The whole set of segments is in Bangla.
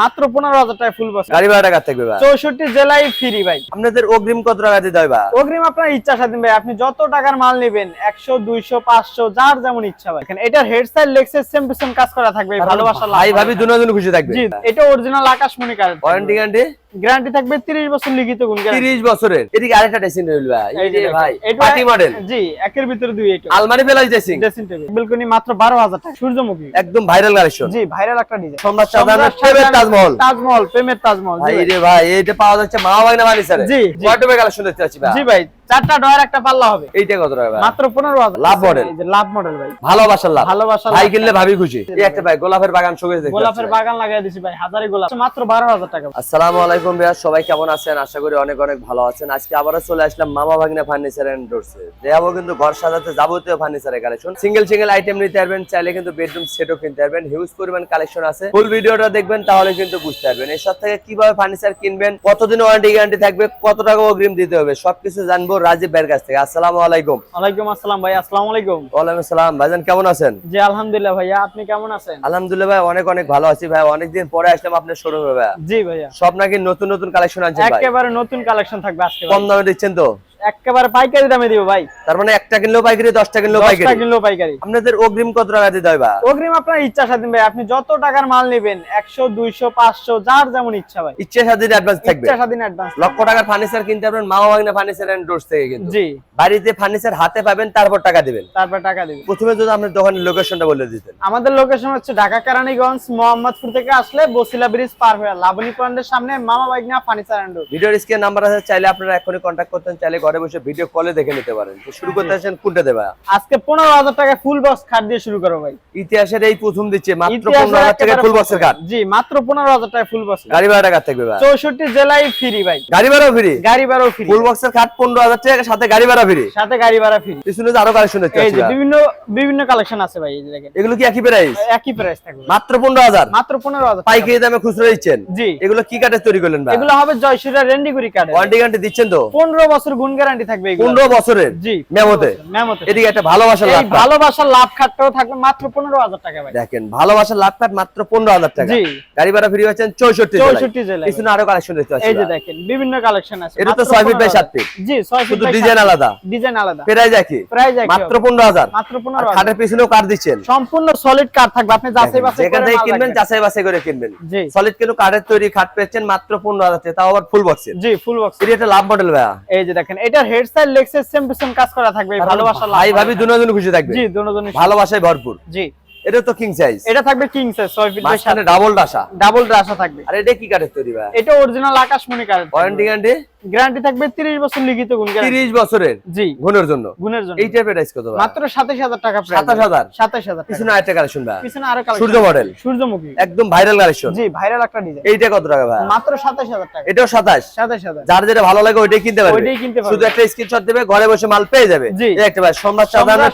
মাত্র পনেরো হাজার টাকা ফুল বাস গাড়ি ভাড়া টাকা থাকবে চৌষট্টি জেলায় ফ্রি ভাই। আপনাদের অগ্রিম কত টাকা দিতে হবে অগ্রিম আপনার ইচ্ছা স্বাধীন ভাই আপনি যত টাকার মাল নেবেন একশো দুইশো পাঁচশো যার যেমন ইচ্ছা ভাই। এখানে এটার হেড সাইড লেক্সের সেম টু সেম কাজ করা থাকবে ভালোবাসা ভাই ভাবি দুজন খুশি থাকবে। এটা অরিজিনাল আকাশমণি কার্ড ওয়ারেন্টি গ্যারান্টি গ্যারান্টি থাকবে 30 বছর লিখিত গুণ 30 বছরের। এদিকে আরেকটা ড্রেসিং টেবিল ভাই এই যে ভাই পার্টি মডেল জি একের ভিতরে দুই এটা। আলমারি plus dressing dressing table balcony মাত্র 12000 টাকা সূর্যমুখী। একদম ভাইরাল কালেকশন জি ভাইরাল একটা ডিজাইন সম্রাট শাহজাহানের প্রেমের তাজমহল। তাজমহল প্রেমের তাজমহল ভাই। রে ভাই। এটা পাওয়া যাচ্ছে মা বাগনা ফার্নিচারে জি, জি। ওয়ার্ডরোবে কালেকশন দেখতে পাচ্ছি ভাই। জি ভাই চারটা ডয়ার একটা পাল্লা হবে। এইটা কত টাকা মাত্র 15000 লাভ। এই যে লাভ মডেল ভাই। ভালোবাসার লাভ। ভালোবাসার ভাই কিনলে ভাবি খুশি। এই একটা ভাই গোলাপের বাগান দেখতে গোলাপের বাগান লাগাই দিছি ভাই হাজারি গোলাপ। মাত্র 12000 টাকা আসসালামু আলাইকুম ভাইয়া সবাই কেমন আছেন? আশা করি অনেক অনেক ভালো আছেন। আজকে চলে আসলাম মামা ভাগনা ফার্নিচার এন্ড ডোরসে দেখাবো কিন্তু ঘর সাজাতে যাবতীয় ফার্নিচারের কালেকশন সিঙ্গেল সিঙ্গেল আইটেম নিতে পারবেন চাইলে কিন্তু বেডরুম সেটও কিনতে পারবেন। হিউজ পরিমাণ কালেকশন আছে। ফুল ভিডিওটা দেখবেন তাহলে কিন্তু বুঝতে পারবেন। এর সাথে থেকে কীভাবে ফার্নিচার কিনবেন কতদিন ওয়ারেন্টি গ্যারান্টি থাকবে কত টাকা অগ্রিম দিতে হবে সবকিছু জানব। রাজীব ভাইয়ের কাছ থেকে। আসসালামু আলাইকুম। ওয়ালাইকুম আসসালাম ভাই আসসালামু আলাইকুম। ওয়ালাইকুম আসসালাম। ভাইজান কেমন আছেন? জি আলহামদুলিল্লাহ ভাইয়া আপনি কেমন আছেন? আলহামদুলিল্লাহ ভাই অনেক অনেক ভালো আছি ভাই। অনেকদিন পরে আসলাম আপনার শোরুমে ভাই। জি ভাইয়া। সব নাকি নতুন নতুন কালেকশন আনছেন ভাই? একেবারে নতুন কালেকশন থাকবে আজকে কম দামে দিচ্ছেন তো? একেবারে পাইকারি দামে দিব ভাই। তার মানে একটা কিনলেও পাইকারি দশটা কিনলেও দশটা পাইকারি। পাইকারি। আপনাদের অগ্রিম কত টাকা দিতে হয় ভাই অগ্রিম আপনার ইচ্ছা স্বাধীন ভাই আপনি যত টাকার মাল নেবেন একশো দুইশো পাঁচশো যার যেমন ইচ্ছা ভাই। ইচ্ছে স্বাধীন অ্যাডভান্স থাকবে। ইচ্ছা স্বাধীন অ্যাডভান্স লক্ষ টাকার ফার্নিচার কিনতে পারবেন মামা বাগনা ফার্নিচার এন্ড থেকে কিন্তু। জি। বাড়িতে ফার্নিচার হাতে পাবেন তারপর টাকা দিবেন। তারপর টাকা দিবেন। প্রথমে যদি আপনার দোকানের লোকেশনটা বলে দিতেন। আমাদের লোকেশন হচ্ছে ঢাকা কেরানীগঞ্জ মোহাম্মদপুর থেকে আসলে বসিলা ব্রিজ পার হয়ে লাবণী পয়েন্টের সামনে মামা বাইকনা ফার্নিচার অ্যান্ড ভিডিওর স্ক্রিন নাম্বার আছে চাইলে আপনারা এখনই কন্ট্যাক্ট করতেন চাইলে ঘরে বসে ভিডিও কলে দেখে নিতে পারেন। তো শুরু করতে আসেন কোনটা দেবা? আজকে পনেরো হাজার টাকা ফুল বক্স খাট দিয়ে শুরু করো ভাই। ইতিহাসের এই প্রথম দিচ্ছে মাত্র পনেরো হাজার টাকা ফুল বক্সের কার্ড জি মাত্র পনেরো হাজার টাকা ফুল বক্স গাড়ি ভাড়া টাকা থাকবে ভাই চৌষট্টি জেলায় ফ্রি ভাই। গাড়ি ভাড়াও ফ্রি গাড়ি ভাড়াও ফ্রি ফুল বক্সের কার্ড পনেরো হাজার টাকা সাথে গাড়ি ভাড়া ফ্রি সাথে গাড়ি ভাড়া ফ্রি পিছনে আরও কালেকশন দেখতে এই যে বিভিন্ন বিভিন্ন কালেকশন আছে ভাই দেখেন। এগুলো কি একই প্রাইস একই প্রাইস থাকবে। মাত্র পনেরো হাজার? মাত্র পনেরো হাজার। পাইকারি দামে খুচরো দিচ্ছেন? জি। এগুলো কি কাঠের তৈরি করলেন ভাই? এগুলো হবে জয়সুরা রেন্ডিগুড়ি কার্ড ওয়ারেন্টি গ্যারান্টি দিচ্ছেন তো? পনেরো বছর গুণ গ্যারান্টি থাকবে এগুলো। পনেরো বছরের জি মেমোতে। মেমোতে। এদিকে একটা ভালোবাসার লাভ। ভালোবাসার লাভ খাটটাও থাকবে মাত্র পনেরো হাজার টাকা ভাই। দেখেন ভালোবাসার লাভ কার্ড মাত্র পনেরো হাজার টাকা। জি। গাড়ি ভাড়া ফ্রি হচ্ছেন চৌষট্টি চৌষট্টি জেলায় পিছনে আরও কালেকশন দেখতে পাচ্ছি এই যে দেখেন বিভিন্ন কালেকশন আছে। এটা তো মাত্র ছয় ফিট বাই 15,000 ফিট। জি ছয় ফিট শুধু ডিজাইন আলাদা। ডিজাইন আলাদা। প্রাইস একই। প্রাইস একই মাত্র হবে। পনেরো হাজার। মাত্র আর পনেরো হাজার। খাটের পিছনেও কার্ড দিচ্ছেন? সম্পূর্ণ সলিড কার থাকবে। আপনি যাচাই বাছাই করে থেকে কিনবেন যাচাই বাছাই করে কিনবেন। জি। সলিড কিন্তু কাঠের তৈরি খাট পেয়েছেন মাত্র পনেরো হাজার টাকা। তাও আবার ফুল বক্সের জি ফুল বক্স এটি লাভ মডেল ভাইয়া। এই যে দেখেন এটার হেড সাইড লেক্সের সেম টু সেম কাজ করা থাকবে ভালোবাসা ভাই ভাবি দুজন খুশি থাকবে। জি দুজনের ভালোবাসায় ভরপুর। জি। এটা তো কিং সাইজ এটা থাকবে কিং সাইজ 6 ফিট মানে মাঝখানে ডাবল ডাসা ডাবল ডাসা থাকবে। আর এটা কি কাঠের তৈরি ভাই? এটা অরিজিনাল আকাশমণি কারেন্ট ওয়ারেন্টি গ্যারান্টি গ্যারান্টি থাকবে 30 বছর লিখিত গুণ guarantee। তিরিশ বছরের জি। গুণের জন্য। গুণের জন্য। এইটার প্রাইস কত মাত্র 27000 টাকা প্রাইস 27000 27000 পিছনে আরেকটা কালেকশন ভাই। পিছনে আরও কালেকশন সূর্য মডেল সূর্যমুখী। একদম ভাইরাল কালেকশন জি ভাইরাল একটা ডিজাইন এইটা কত টাকা ভাই? মাত্র 27000 টাকা। এটাও সাতাশ। 27000 যার যেটা ভালো লাগে ওইটাই কিনতে পারবে। ওইটাই কিনতে পারবে। শুধু একটা স্ক্রিনশট দেবে ঘরে বসে মাল পেয়ে যাবে। এই একটা ভাই সম্রাট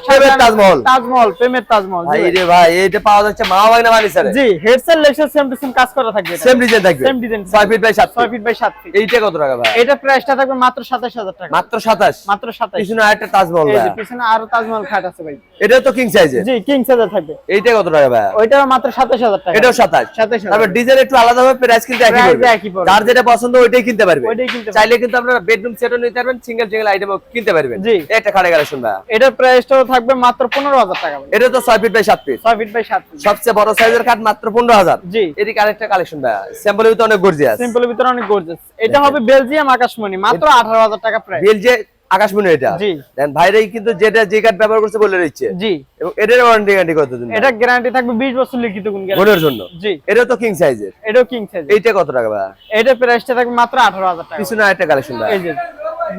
প্রেমের তাজমহল। তাজমহল প্রেমের তাজমহল। ভাই রে ভাই। এইটা পাওয়া যাচ্ছে মা বাগনা ফার্নিচারে জি headset lecture same to same কাজ করা থাকবে। সেম ডিজাইন থাকবে। Same design 6 feet by 7 6 feet feet by 7 feet এইটা কত টাকা ভাই? এটা প্রাইসটা থাকবে মাত্র 27000 টাকা। মাত্র 27 মাত্র 27 পিছনে আরেকটা তাজমহল ভাই পিছনে আরও তাজমহল খাট আছে ভাই। এটাও তো কিং সাইজে জি কিং সাইজের থাকবে। এইটা কত টাকা ভাই ওইটা মাত্র 27000 টাকা। এটাও 27 27000 তারপর ডিজাইন একটু আলাদা হবে প্রাইস কিন্তু একই পড়বে। যার যেটা পছন্দ ওইটাই কিনতে পারবে। ওইটাই কিনতে। চাইলে কিন্তু আপনারা বেডরুম সেটও নিতে পারবেন সিঙ্গেল সিঙ্গেল আইটেমও কিনতে পারবেন। জি। একটা খাড়ে কালেকশন ভাই এটার প্রাইসটাও থাকবে মাত্র 15000 টাকা ভাই। এটা তো 6 feet by 7 feet 6 feet by 7 feet সবচেয়ে বড় সাইজের কাঠ মাত্র 15000 জি। এদিকে আরেকটা কালেকশন ভাই স্যাম্পলের ভিতরে অনেক গর্জিয়াস সিম্পলের ভিতরে অনেক গর্জিয়াস এটা হবে বেলজিয়াম আকাশমণি মাত্র 18000 টাকা প্রাইস বিল যে আকাশমণি এটা। জি। দেন ভাইরাই কিন্তু যেটা যে কার্ড ব্যবহার করছে বলে দিচ্ছে। জি। এবং এটার ওয়ারেন্টি গ্যারান্টি কত দিন এটা গ্যারান্টি থাকবে 20 বছর লিখিত গুণ গ্যারান্টি জন্য? জি। এটা তো কিং সাইজের এটাও কিং সাইজ এইটা কত টাকা ভাই? এটা প্রাইসটা থাকবে মাত্র 18000 টাকা। পিছনে আরেকটা কালেকশন ভাই। এই যে।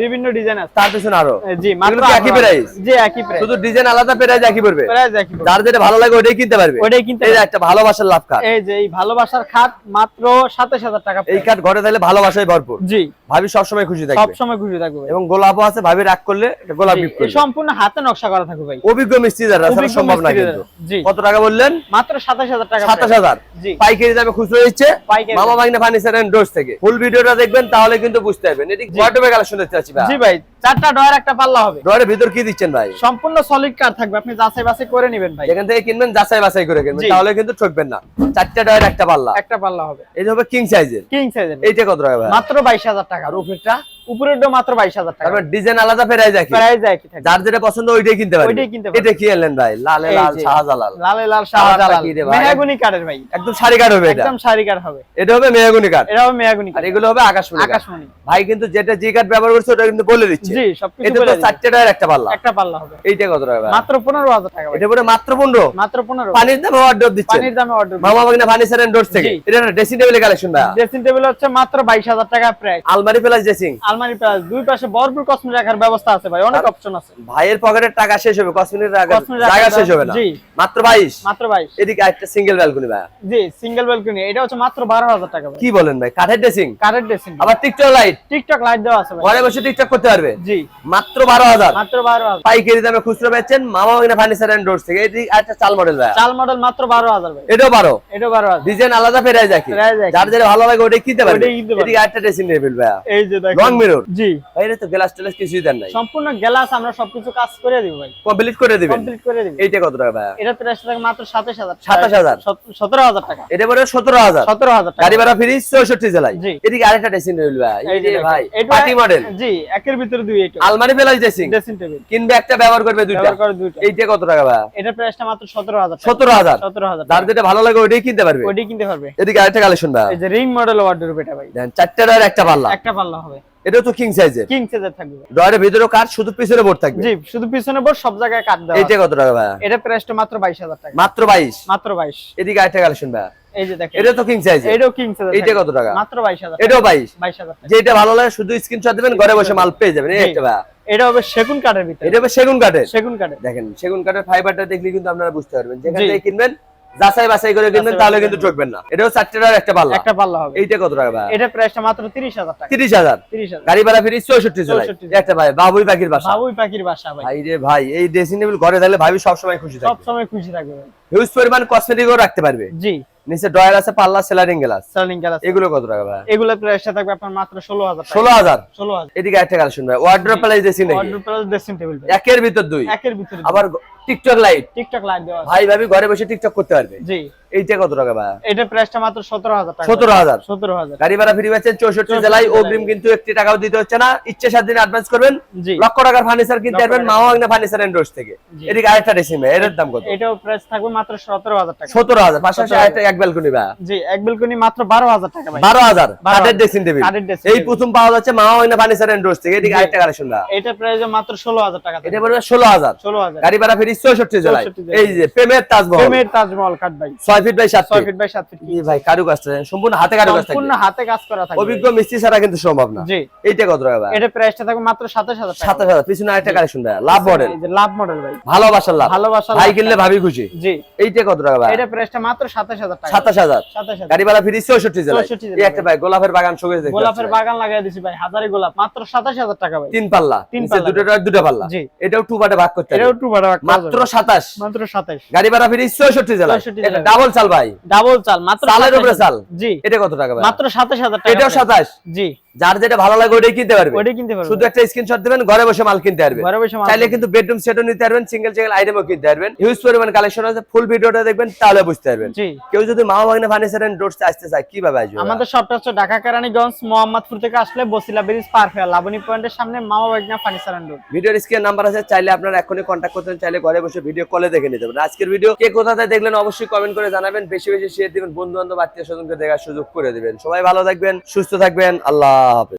বিভিন্ন ডিজাইন আছে। তার পিছনে আরও। জি মাত্র একই প্রাইস জি একই প্রাইস শুধু ডিজাইন আলাদা প্রাইস একই পড়বে? প্রাইস একই পড়বে। যার যেটা ভালো লাগে ওইটাই কিনতে পারবে। ওইটাই কিনতে এই যে একটা ভালোবাসার লাভ কার্ড এই যে এই ভালোবাসার খাট মাত্র 27000 টাকা এই। কার্ড ঘরে থাকলে ভালোবাসায় ভরপুর। জি। ভাবি সবসময় খুশি থাকবে। সব সময় খুশি থাকবে এবং গোলাপও আছে ভাবি রাগ করলে এটা গোলাপ গিফট করবে। সম্পূর্ণ হাতে নকশা করা থাকবে ভাই। অভিজ্ঞ মিস্ত্রি যারা আসলে সম্ভব না কিন্তু। জি। কত টাকা বললেন? মাত্র 27000 টাকা সাতাশ price। হাজার। জি। পাইকারি দামে খুচরো দিচ্ছে। পাইকারি মামা মাগনা ফার্নিচার এন্ড ডোর্স থেকে। ফুল ভিডিওটা দেখবেন তাহলে কিন্তু বুঝতে পারবেন। এটি ওয়ার্ডরোবে কালেকশন দেখতে পাচ্ছি জি ভাই চারটা ডয়ার একটা পাল্লা হবে। ড্রয়ারের ভিতর কি দিচ্ছেন ভাই? সম্পূর্ণ সলিড কার থাকবে আপনি যাচাই বাছাই করে নেবেন ভাই। যেখান থেকে কিনবেন যাচাই বাছাই করে কিনবেন তাহলে কিন্তু ঠকবেন না। চারটা ড্রয়ার একটা পাল্লা। একটা পাল্লা হবে। এই হবে কিং সাইজের কিং সাইজের এইটা কত টাকা ভাই? মাত্র বাইশ হাজার টাকা আর উপরেরটা উপরের মাত্র বাইশ হাজার টাকা। তারপর ডিজাইন আলাদা ফেরাই যায় প্রাইস একই থাকবে। যার যেটা পছন্দ ওইটাই কিনতে পারবেন ওইটাই কিনতে পারবেন। এটা কি এলেন ভাই? লালে লাল শাহজালাল। লালে শাহজালাল। ভাই? কাঠের ভাই। একদম শাড়ি কাঠ হবে এটা। একদম শাড়ি কাঠ হবে। এটা হবে মেহগুনি কাঠ। এটা হবে মেহাগুনি কাঠ। এগুলো হবে আকাশমণি কাঠ। আকাশমণি। ভাই কিন্তু যেটা যে কাঠ ব্যবহার করছে ওটা কিন্তু বলে দিচ্ছে। জি সবকিছু এটা বলে তো দিচ্ছি। চারটে টাকার একটা পাল্লা। একটা পাল্লা হবে। এইটা কত টাকা মাত্র পনেরো হাজার টাকা এটা পরে মাত্র পনেরো? মাত্র পনেরো। পানির দামে অর্ডার দিচ্ছে পানির দামে অর্ডার মামা বাগনা ফার্নিচার এন্ড ডোরস থেকে। এটা ড্রেসিং টেবিলের কালেকশন ভাই ড্রেসিং টেবিল হচ্ছে মাত্র বাইশ হাজার টাকা প্রাইস আলমারি প্লাস ড্রেসিং আলমারি প্লাস দুই পাশে ভরপুর কসমেটিক রাখার ব্যবস্থা আছে ভাই। অনেক অপশন আছে। ভাইয়ের পকেটের টাকা শেষ হবে কসমেটিক Cosmetic জায়গা শেষ হবে না। জি। মাত্র বাইশ। মাত্র বাইশ। এদিকে একটা সিঙ্গেল ব্যালকনি ভাই জি সিঙ্গেল ব্যালকনি এটা হচ্ছে মাত্র বারো হাজার টাকা ভাই। কি বলেন ভাই? কাঠের ড্রেসিং কারেন্ট ড্রেসিং আবার টিকটক লাইট টিকটক লাইট দেওয়া আছে ভাই। ঘরে বসে টিকটক করতে পারবে? জি। মাত্র বারো হাজার। মাত্র বারো হাজার। পাইকারি দামে খুচরো পাচ্ছেন মামা বাগনা ফার্নিচার এন্ড ডোরস থেকে। এটি একটা চাল মডেল ভাই চাল মডেল মাত্র বারো হাজার এটাও বারো? এটা বারো হাজার। ডিজাইন আলাদা ফেরাই যায় কি? ফেরাই যায় কি? যার ভালো লাগে ওটাই কিনতে পারবে। ওটাই কিনতে পারবে। এদিকে একটা ড্রেসিং টেবিল ভাই এই যে দেখেন। Long জি। ভাই তো গ্লাস টেলাস কিছুই দেন নাই। সম্পূর্ণ গ্লাস আমরা সবকিছু কাজ করে দিব ভাই। কমপ্লিট করে দিবেন। কমপ্লিট করে দিব এইটা কত টাকা ভাই এটা প্রাইস থাকে মাত্র সাতাশ হাজার। 27,000 সতেরো হাজার টাকা। এটা পরে সতেরো হাজার। সতেরো হাজার টাকা। গাড়ি ভাড়া ফ্রি চৌষট্টি জেলায়। জি। এদিকে আরেকটা ড্রেসিং টেবিল ভাই এই যে ভাই পার্টি মডেল জি। একের ভিতরে দুই এটা আলমারি প্লাস ড্রেসিং। Dressing table. কিনবে একটা ব্যবহার করবে দুইটা। ব্যবহার করে দুইটা। এইটা কত টাকা ভাই? এটা প্রাইসটা মাত্র সতেরো হাজার সতেরো হাজার। সতেরো হাজার যার যেটা ভালো লাগে ওইটাই কিনতে পারবে। ওইটাই কিনতে পারবে। এদিকে আরেকটা কালেকশন ভাই। এই যে রিং মডেল ওয়ার্ডরোব এটা ভাই। দেন চারটে একটা পাল্লা। একটা পাল্লা হবে। এটা তো কিং সাইজের কিং সাইজের থাকবে। ভাই। ডয়ের ভিতরে কাঠ শুধু পিছনে বোর্ড থাকবে। জি শুধু পিছনে বোর্ড সব জায়গায় কাট দেওয়া এইটা কত টাকা ভাই? এটা প্রাইসটা মাত্র বাইশ হাজার টাকা। মাত্র বাইশ। মাত্র বাইশ। এদিকে আরেকটা কালেকশন ভাই। এই যে দেখেন। এটা তো কিং সাইজের এটাও কিং সাইজের এইটা কত টাকা? মাত্র বাইশ হাজার এটাও বাইশ। বাইশ হাজার টাকা। যেটা ভালো লাগে শুধু স্ক্রিনশট দিবেন ঘরে বসে মাল পেয়ে যাবেন। এই একটা ভাই। এটা হবে সেগুন কাঠের ভিতরে। এটা হবে সেগুন কাঠের। সেগুন কাঠের। দেখেন সেগুন কাঠের ফাইবারটা দেখলে কিন্তু আপনারা বুঝতে পারবেন। যেখান থেকে কিনবেন যাচাই বাছাই করে কিনবেন তাহলে কিন্তু ঠকবেন না। এটাও একটা পাল্লা। একটা পাল্লা হবে। এইটা কত টাকা ভাই? এটা প্রাইসটা মাত্র তিরিশ হাজার টাকা। তিরিশ হাজার। তিরিশ হাজার। গাড়ি ভাড়া ফিরি চৌষট্টি জেলায় 64 জেলায়। একটা ভাই বাবুই পাখির বাসা। বাবুই পাখির বাসা ভাই। ভাই রে ভাই এই ড্রেসিং টেবিল ঘরে থাকলে ভাবি সবসময় খুশি সব থাকবে। সময় খুশি থাকবে হিউজ পরিমাণ কসমেটিকও রাখতে পারবে। জি। নিচে ডয়ার আছে পাল্লা সেলারিং গ্লাস। সেলারিং গ্লাস এগুলো কত টাকা ভাই? এগুলো প্রাইসটা থাকবে আপনার মাত্র ষোলো হাজার টাকা। ষোলো হাজার? ষোলো হাজার। এদিকে একটা কালেকশন ভাই ওয়ার্ড্রপ ড্রেসিং নাকি? অর্ডার প্লাস ড্রেসিং টেবিল ভাই। একের ভিতর দুই। একের ভিতর আবার টিকটক লাইট টিকটক লাইট দেওয়া ভাই ভাবি ঘরে বসে টিকটক করতে পারবে। জি। এইটা কত টাকা ভাই? এটা প্রাইসটা মাত্র সতেরো হাজার টাকা। সতেরো হাজার? সতেরো হাজার। গাড়ি ভাড়া ফ্রি পাচ্ছেন 64 জেলায়। অগ্রিম কিন্তু একটি টাকাও দিতে হচ্ছে না। ইচ্ছে সাত দিন অ্যাডভান্স করবেন। জি। লক্ষ টাকার ফার্নিচার কিনতে পারবেন। মামা ফার্নিচার এন্ড ডোর্স থেকে। এদিকে আরেকটা ড্রেসিং ভাই এটার দাম কত? এটাও প্রাইস থাকবে মাত্র সতেরো হাজার টাকা। সতেরো হাজার পাশাপাশি আরেকটা এক বেলকনি ভাই। জি এক বিলকুনি মাত্র বারো হাজার টাকা ভাই। 12,000 কাঠের ড্রেসিং টেবিল এই প্রথম পাওয়া যাচ্ছে মামা ভাগনা ফার্নিচার এন্ড ডোর্স থেকে। এদিকে আরেকটা কালেকশন ভাই। এটা প্রাইস মাত্র ষোলো হাজার টাকা এটা পড়বে ষোলো হাজার। ষোলো হাজার। গাড়ি ভাড়া ফ্রি চৌষট্টি জেলায়। 64 জেলায়। এই যে প্রেমের তাজমহল প্রেমের তাজমহল কাঠ ভাই। Feet by feet feet by feet ভাই সম্পূর্ণ হাতে সম্পূর্ণ হাতে কাজ করা থাকবে। অভিজ্ঞ মিস্ত্রি ছাড়া কিন্তু সম্ভব না। জি। এইটা কত টাকা ভাই? এটা প্রাইসটা থাকবে মাত্র টাকা। পিছনে আরেকটা কালেকশন ভাই লাভ মডেল এই যে লাভ মডেল ভাই। ভালোবাসার লাভ। ভালোবাসার ভাই কিনলে ভাবি খুশি। জি। এইটা কত টাকা ভাই? এটা প্রাইসটা মাত্র টাকা। গাড়ি ভাড়া ফিরি চৌষট্টি জেলায়। 64 জেলায়। এই একটা ভাই গোলাপের বাগান দেখতে গোলাপের বাগান লাগাই দিছি ভাই হাজারে গোলাপ। মাত্র সাতাশ হাজার টাকা ভাই। তিন পাল্লা। তিন পাল্লা। দুটো দুটো পাল্লা। জি। এটাও টু ভাগ করতে এটাও টু ভাড়া মাত্র সাতাশ। মাত্র সাতাশ। গাড়ি ভাড়া ফিরি চৌষট্টি জেলায়। 64 এটা ডাবল চাল ভাই? ডাবল চাল মাত্র চালের 27 উপরে চাল? জি। এটা কত টাকা ভাই? মাত্র সাতাশ হাজার টাকা এটাও price। সাতাশ? জি। যার যেটা ভালো লাগে ওইটাই কিনতে পারবে। ওইটাই কিনতে পারবেন শুধু একটা স্ক্রিনশট দিবেন ঘরে বসে মাল কিনতে পারবে। ঘরে বসে মাল চাইলে কিন্তু বেডরুম সেটও নিতে পারবেন সিঙ্গেল সিঙ্গেল আইটেমও কিনতে পারবেন। হিউজ পরিমাণ কালেকশন আছে ফুল ভিডিওটা দেখবেন তাহলে বুঝতে পারবেন। জি। কেউ যদি মামা ভাগ্নে ফার্নিচার এন্ড ডোরস আসতে চায় কীভাবে আসবে আমাদের শপটা হচ্ছে ঢাকা কেরানীগঞ্জ মোহাম্মদপুর থেকে আসলে বসিলা ব্রিজ পার হয়ে লাবণী পয়েন্টের সামনে মামা বাগনা ফার্নিচার এন্ড ডোর ভিডিওর স্ক্রিন নাম্বার আছে চাইলে আপনারা এখনই কন্ট্যাক্ট করতে চাইলে ঘরে বসে ভিডিও কলে দেখে নিতে পারেন। আজকের ভিডিও কে কোথাতে দেখলেন অবশ্যই কমেন্ট করে জানাবেন বেশি বেশি শেয়ার দিবেন বন্ধু বান্ধব আত্মীয় স্বজনকে দেখার সুযোগ করে দিবেন। সবাই ভালো থাকবেন সুস্থ থাকবেন আল্লাহ اللہ حافظ